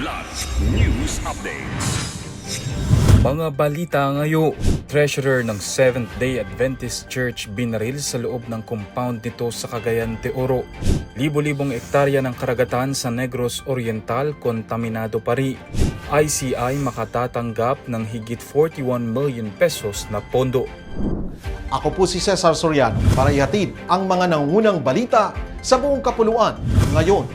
Kidlat News Updates. Mga balita ngayon, treasurer ng Seventh-day Adventist Church binaril sa loob ng compound nito sa Cagayan de Oro. Libo-libong ektarya ng karagatan sa Negros Oriental kontaminado pa rin. ICI makatatanggap ng higit 41 million pesos na pondo. Ako po si Cesar Soriano para ihatid ang mga nangunang balita sa buong kapuluan ngayon.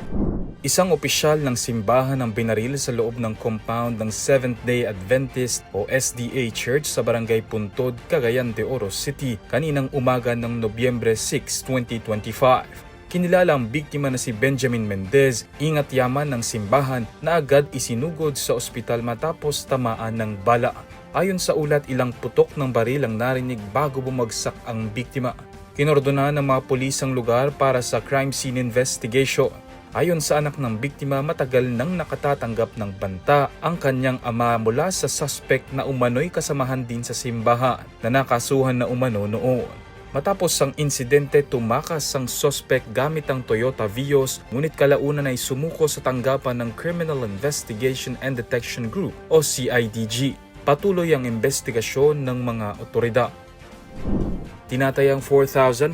Isang opisyal ng simbahan ang binaril sa loob ng compound ng Seventh-day Adventist o SDA Church sa Barangay Puntod, Cagayan de Oro City kaninang umaga ng Nobyembre 6, 2025. Kinilala ang biktima na si Benjamin Mendez, ingat yaman ng simbahan na agad isinugod sa ospital matapos tamaan ng bala. Ayon sa ulat, ilang putok ng baril ang narinig bago bumagsak ang biktima. Kinordona ng mga pulis ang lugar para sa crime scene investigation. Ayon sa anak ng biktima, matagal nang nakatatanggap ng banta ang kanyang ama mula sa suspect na umano'y kasamahan din sa simbahan na nakasuhan na umano noon. Matapos ang insidente, tumakas ang suspect gamit ang Toyota Vios ngunit kalaunan ay sumuko sa tanggapan ng Criminal Investigation and Detection Group o CIDG. Patuloy ang investigasyon ng mga otoridad. Tinatayang 4,494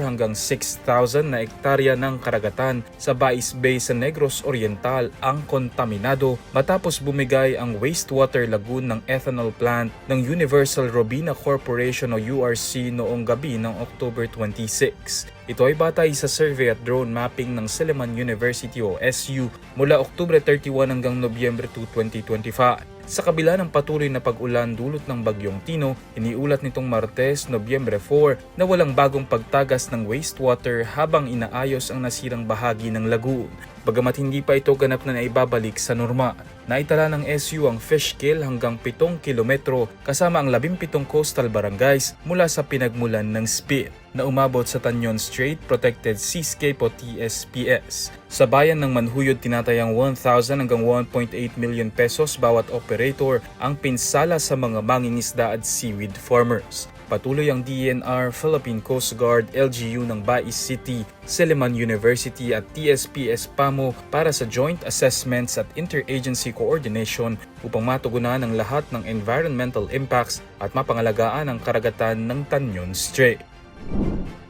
hanggang 6,000 na ektarya ng karagatan sa Bais Bay sa Negros Oriental ang kontaminado matapos bumigay ang wastewater lagoon ng ethanol plant ng Universal Robina Corporation o URC noong gabi ng October 26. Ito ay batay sa survey at drone mapping ng Silliman University o SU mula Oktubre 31 hanggang Nobyembre 2, 2025. Sa kabila ng patuloy na pag-ulan dulot ng Bagyong Tino, iniulat nitong Martes, Nobyembre 4 na walang bagong pagtagas ng wastewater habang inaayos ang nasirang bahagi ng lagoon. Bagamat hindi pa ito ganap na naibabalik sa norma. Naitala ng SU ang fish kill hanggang 7 kilometro kasama ang 17 coastal barangays mula sa pinagmulan ng spit na umabot sa Tanyon Strait Protected Seascape o TSPS. Sa bayan ng Manhuyod tinatayang 1,000 hanggang 1.8 million pesos bawat operator ang pinsala sa mga mangingisda at seaweed farmers. Patuloy ang DNR, Philippine Coast Guard, LGU ng Bais City, Silliman University at TSPS PAMO para sa joint assessments at interagency coordination upang matugunan ang lahat ng environmental impacts at mapangalagaan ang karagatan ng Tanyon Strait.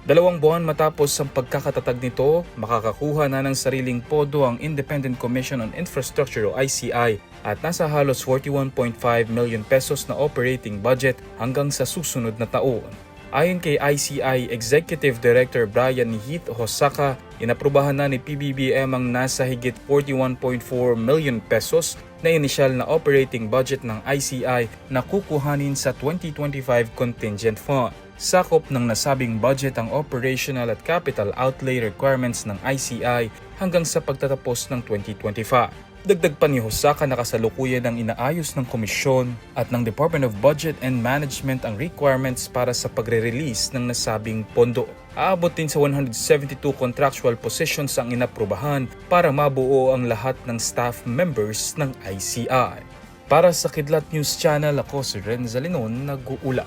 Dalawang buwan matapos ang pagkakatatag nito, makakakuha na ng sariling podo ang Independent Commission on Infrastructure o ICI at nasa halos 41.5 million pesos na operating budget hanggang sa susunod na taon. Ayon kay ICI Executive Director Brian Heath Hosaka, inaprubahan na ni PBBM ang nasa higit 41.4 million pesos na inisyal na operating budget ng ICI na kukuhanin sa 2025 contingent fund. Sakop ng nasabing budget ang operational at capital outlay requirements ng ICI hanggang sa pagtatapos ng 2025. Dagdag pa ni Hosaka na kasalukuyan ng inaayos ng komisyon at ng Department of Budget and Management ang requirements para sa pagre-release ng nasabing pondo. Aabot din sa 172 contractual positions ang inaprubahan para mabuo ang lahat ng staff members ng ICI. Para sa Kidlat News Channel, ako si Renza Linon, nag-uula.